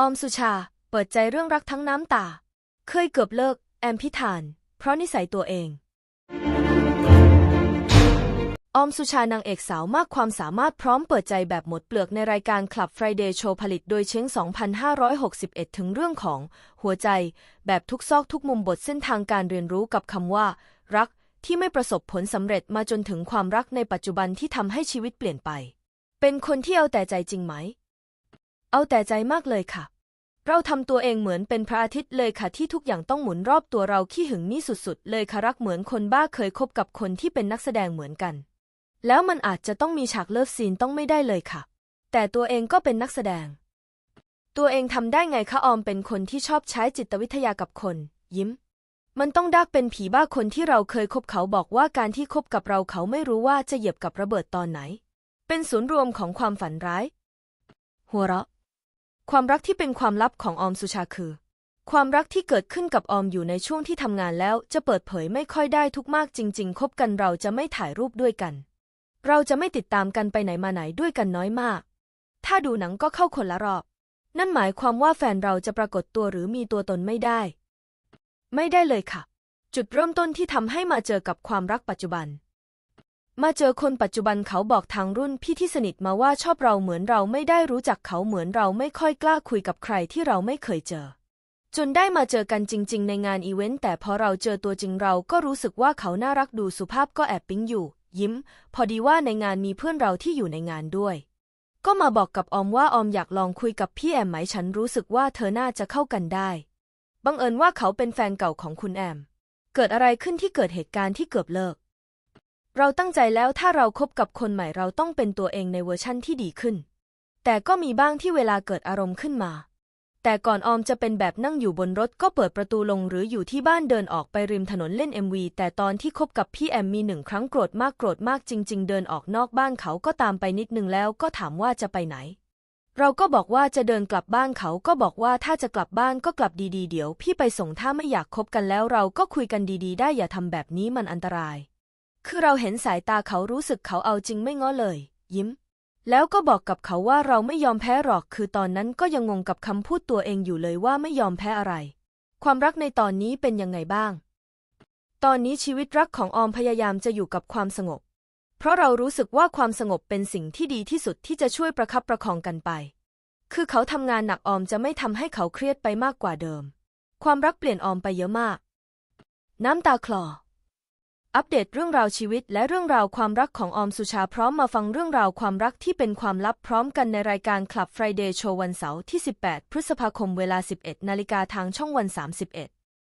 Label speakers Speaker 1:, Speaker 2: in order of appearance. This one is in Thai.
Speaker 1: ออมสุชา เปิดใจเรื่องรักทั้งน้ำตา เคยเกือบเลิก แอมพิธาน เพราะนิสัยตัวเอง ออมสุชานางเอกสาวมากความสามารถพร้อมเปิดใจแบบหมดเปลือกในรายการ Club Friday Show ผลิตโดยเช้ง 2561 ถึงเรื่องของ หัวใจ แบบทุกซอกทุกมุมบทเส้นทางการเรียนรู้กับคำว่า รักที่ไม่ประสบผลสำเร็จมาจนถึงความรักในปัจจุบันที่ทำให้ชีวิตเปลี่ยนไป เป็นคนที่เอาแต่ใจจริงไหม เอาแต่ใจมากเลยค่ะ เราทำตัวเองเหมือนเป็นพระอาทิตย์เลยค่ะที่ทุกอย่างต้องหมุนรอบตัวเราขี้หึงนี่สุดๆ เลยค่ะรักเหมือนคนบ้าเคยคบกับคนที่เป็นนักแสดงเหมือนกัน แล้วมันอาจจะต้องมีฉากเลิฟซีนต้องไม่ได้เลยค่ะ แต่ตัวเองก็เป็นนักแสดง ตัวเองทำได้ไงคะออมเป็นคนที่ชอบใช้จิตวิทยากับคน ยิ้มมันต้องดักเป็นผีบ้าคนที่เราเคยคบเขาบอกว่าการที่คบกับเราเขาไม่รู้ว่าจะเหยียบกับระเบิดตอนไหน เป็นศูนย์รวมของความฝันร้าย หัวเราะ ความรักที่เป็นความลับของออมสุชาคือ ความรักที่เกิดขึ้นกับออมอยู่ในช่วงที่ทำงานแล้วจะเปิดเผยไม่ค่อยได้ทุกมากจริง ๆ คบกันเราจะไม่ถ่ายรูปด้วยกัน เราจะไม่ติดตามกันไปไหนมาไหนด้วยกันน้อยมาก ถ้าดูหนังก็เข้าคนละรอบ นั่นหมายความว่าแฟนเราจะปรากฏตัวหรือมีตัวตนไม่ได้ ไม่ได้เลยค่ะ จุดเริ่มต้นที่ทำให้มาเจอกับความรักปัจจุบัน มาเจอคนปัจจุบันเขาบอกทางรุ่นพี่ที่สนิทมาว่าชอบเราเหมือนเราไม่ได้รู้จักเขาเหมือนเราไม่ค่อยกล้าคุยกับใครที่เราไม่เคยเจอ จนได้มาเจอกันจริง ๆ ในงานอีเวนต์แต่พอเราเจอตัวจริงเราก็รู้สึกว่าเขาน่ารักดูสุภาพก็แอบปิ๊งอยู่ ยิ้ม พอดีว่าในงานมีเพื่อนเราที่อยู่ในงานด้วย ก็มาบอกกับออมว่าออมอยากลองคุยกับพี่แอมไหมฉันรู้สึกว่าเธอน่าจะเข้ากันได้บังเอิญว่าเขาเป็นแฟนเก่าของคุณแอม เกิดอะไรขึ้นที่เกิดเหตุการณ์ที่เกือบเลิก เราตั้งใจแล้วถ้าเราคบกับคนใหม่เราต้องเป็นตัวเองในเวอร์ชั่นที่ดีขึ้น แต่ก็มีบ้างที่เวลาเกิดอารมณ์ขึ้นมา แต่ก่อนออมจะเป็นแบบนั่งอยู่บนรถก็เปิดประตูลงหรืออยู่ที่บ้านเดินออกไปริมถนนเล่น MV แต่ตอนที่คบกับพี่แอมมีหนึ่งครั้งโกรธมากโกรธมากจริง ๆ เดินออกนอกบ้านเขาก็ตามไปนิดนึงแล้วก็ถามว่าจะไปไหน เราก็บอกว่าจะเดินกลับบ้านเขาก็บอกว่าถ้าจะกลับบ้านก็กลับดีๆ เดี๋ยว พี่ไปส่งถ้าไม่อยากคบกันแล้วเราก็คุยกันดีๆ ได้อย่าทำแบบนี้มันอันตราย คือเราเห็นสายตาเขารู้สึกเขาเอาจริงไม่ง้อเลย ยิ้ม แล้วก็บอกกับเขาว่าเราไม่ยอมแพ้หรอก คือตอนนั้นก็ยังงงกับคำพูดตัวเองอยู่เลยว่าไม่ยอมแพ้อะไร ความรักในตอนนี้เป็นยังไงบ้าง ตอนนี้ชีวิตรักของออมพยายามจะอยู่กับความสงบ เพราะเรารู้สึกว่าความสงบเป็นสิ่งที่ดีที่สุดที่จะช่วยประคับประคองกันไป คือเขาทำงานหนักออมจะไม่ทำให้เขาเครียดไปมากกว่าเดิม ความรักเปลี่ยนออมไปเยอะมาก น้ำตาคลอ อัปเดตเรื่องราวชีวิตและเรื่องราวความรักของออมสุชาพร้อมมาฟังเรื่องราวความรักที่เป็นความลับพร้อมกันในรายการ Club Friday Show วันเสาร์ที่ 18 พฤษภาคมเวลา 11 นาฬิกาทางช่องวัน 31